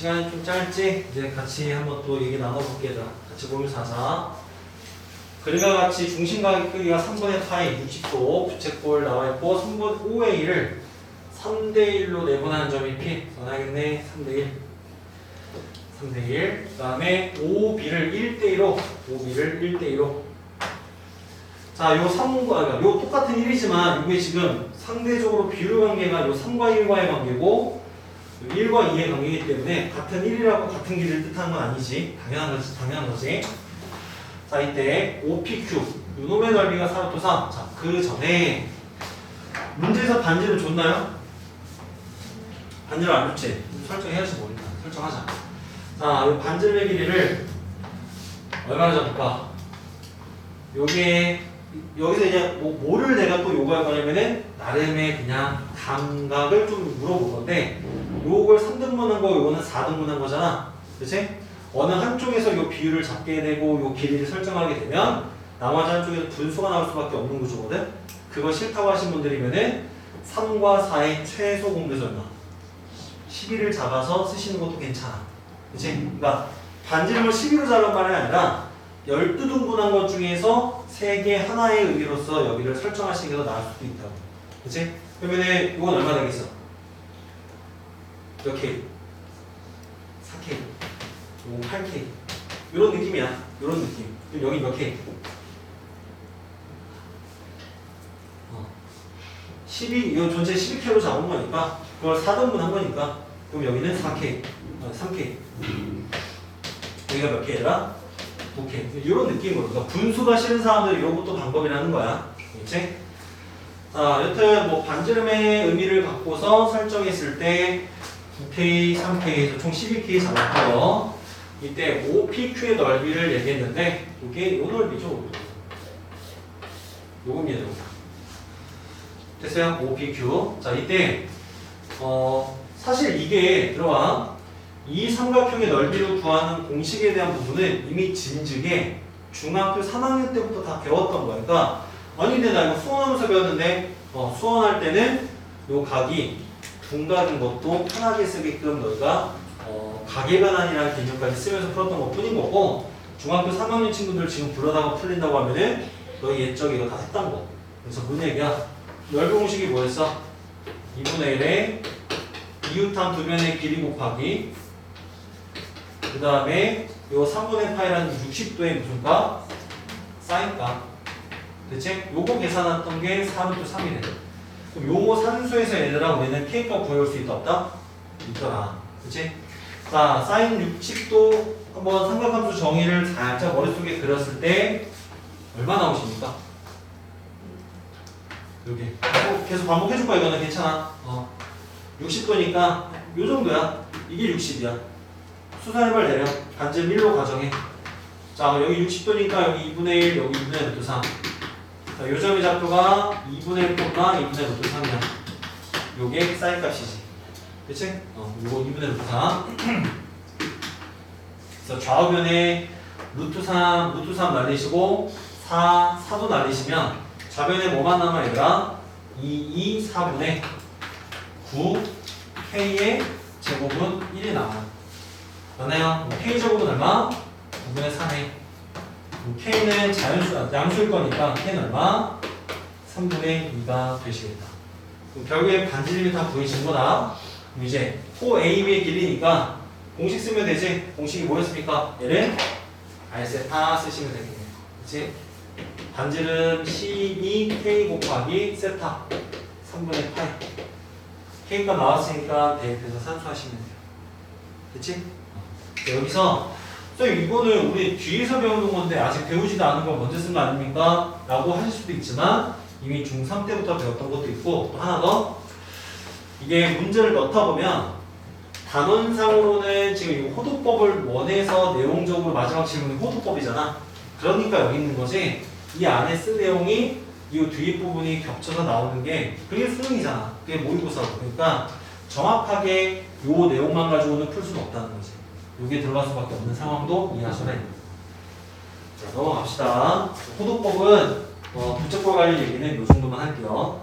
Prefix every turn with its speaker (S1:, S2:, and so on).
S1: 시간이 좀 짧지? 이제 같이 한번 또 얘기 나눠볼게. 요 같이 보면서 하자. 그림과 같이 중심각의 크기가 3분의 파이 60도 부채꼴 나와있고 3분 5의 1을 3대1로 내분하는 점이 P 전하겠네. 3대1 3대1 그 다음에 5B를 1대1로 5B를 1대1로. 자, 요 3과, 요 똑같은 1이지만 이게 지금 상대적으로 비율 관계가 요 3과 1과의 관계고 1과 2의 관계이기 때문에 같은 1이라고 같은 길을 뜻하는 건 아니지. 당연한 거지. 당연한 거지. 자, 이때 OPQ, 요 놈의 넓이가 4, 또 3. 자, 그 전에 문제에서 반지를 줬나요? 반지를 안 줬지? 설정해야지 모르겠다. 설정하자. 자, 요 반지의 길이를 얼마나 잡을까? 요게 여기서 이제 뭐 뭐를 내가 또 요구할 거냐면은 나름의 그냥 감각을 좀 물어볼 건데 요걸 3등분한 거 요거는 4등분한 거잖아 그치? 어느 한쪽에서 요 비율을 잡게 되고 요 길이를 설정하게 되면 나머지 한쪽에서 분수가 나올 수밖에 없는 구조거든 그거 싫다고 하신 분들이면은 3과 4의 최소 얼마 11을 잡아서 쓰시는 것도 괜찮아 그치? 그러니까 반지름을 11로 잡은 말이 아니라 12등분한 것 중에서 3개 하나의 의미로서 여기를 설정하시는 게 더 나을 수도 있다고. 그치? 그러면은 이건 얼마 되겠어? 몇 K? 4K. 이건 8K. 이런 느낌이야. 이런 느낌. 그럼 여기 몇 K? 어. 12, 이거 전체 12K로 잡은 거니까 그걸 4등분 한 거니까 그럼 여기는 4K. 어, 3K. 여기가 몇 K더라? 오케이. 이런 느낌으로. 그러니까 분수가 싫은 사람들 이런 것도 방법이라는 거야. 그렇지? 자, 여튼 뭐 반지름의 의미를 갖고서 설정했을 때 9K, 3K에서 총 12K 잡았고요. 이때 5PQ의 넓이를 얘기했는데 이게 요 넓이죠. 요겁니다. 됐어요? 5PQ. 자, 이때 어 사실 이게 들어와 이 삼각형의 넓이를 구하는 공식에 대한 부분은 이미 진즉에 중학교 3학년 때부터 다 배웠던 거야. 그러니까 아니 근데 나 이거 수원하면서 배웠는데 어, 수원할 때는 요 각이 둔각인 것도 편하게 쓰게끔 너희가 어, 각의 변환이라는 개념까지 쓰면서 풀었던 것 뿐인 거고 중학교 3학년 친구들 지금 불러다가 풀린다고 하면은 너희 옛적 이거 다 했던 거. 그래서 뭔 얘기야? 넓이 공식이 뭐였어? 2분의 1에 이웃한 두 변의 길이 곱하기 그 다음에 요 3분의 파이라는 60도의 무슨 값? 사인값. 그치? 요거 계산했던 게 4분의 3이래. 그럼 요거 산수에서 얘들아 우리는 K값 구해올 수 있다 없다? 있더라. 그치? 자, 사인 60도 한번 삼각함수 정의를 살짝 머릿속에 그렸을 때 얼마 나오십니까? 여기. 어, 계속 반복해줄 거야 이거는 괜찮아. 어. 60도니까 요 정도야. 이게 60이야. 수산해발 내려. 반지름 1로 가정해. 자, 여기 60도니까 여기 2분의 1, 여기 2분의 루트 3. 자, 요 점의 좌표가 2분의 1 콤마 2분의 루트 3이야. 요게 사인 값이지. 그치? 어, 요거 2분의 루트 3. 그래서 좌우변에 루트 3, 루트 3 날리시고 4, 4도 날리시면 좌변에 뭐만 남아 얘들아? 2, 2, 4분의 9 K의 제곱은 1이 나와요. 맞나요? 뭐 K 제곱은 얼마? 9분의 3에 K는 자연수, 아, 양수일 거니까 K는 얼마? 3분의 2가 되시겠다. 결국에 반지름이 다 구해진 거다. 이제 호 AB의 길이니까 공식 쓰면 되지? 공식이 뭐였습니까? 얘를 알세타 쓰시면 되겠네요. 그치? 반지름 12K 곱하기 세타 3분의 8 K가 나왔으니까 대입해서 산수하시면 돼요. 그치? 자, 여기서 쌤 이거는 우리 뒤에서 배우는 건데 아직 배우지도 않은 걸 먼저 쓴 거 아닙니까? 라고 하실 수도 있지만 이미 중3 때부터 배웠던 것도 있고 또 하나 더 이게 문제를 넣다 보면 단원상으로는 지금 이 호도법을 원해서 내용적으로 마지막 질문이 호도법이잖아. 그러니까 여기 있는 거지. 이 안에 쓴 내용이 이 뒤에 부분이 겹쳐서 나오는 게 그게 수능이잖아. 그게 모의고사고. 그러니까 정확하게 요 내용만 가지고는 풀 수는 없다는 거지. 이게 들어갈 수밖에 없는 상황도 이해하셔야 됩니다. 자, 넘어갑시다. 호도법은 어, 부적과 관련 얘기는 이 정도만 할게요.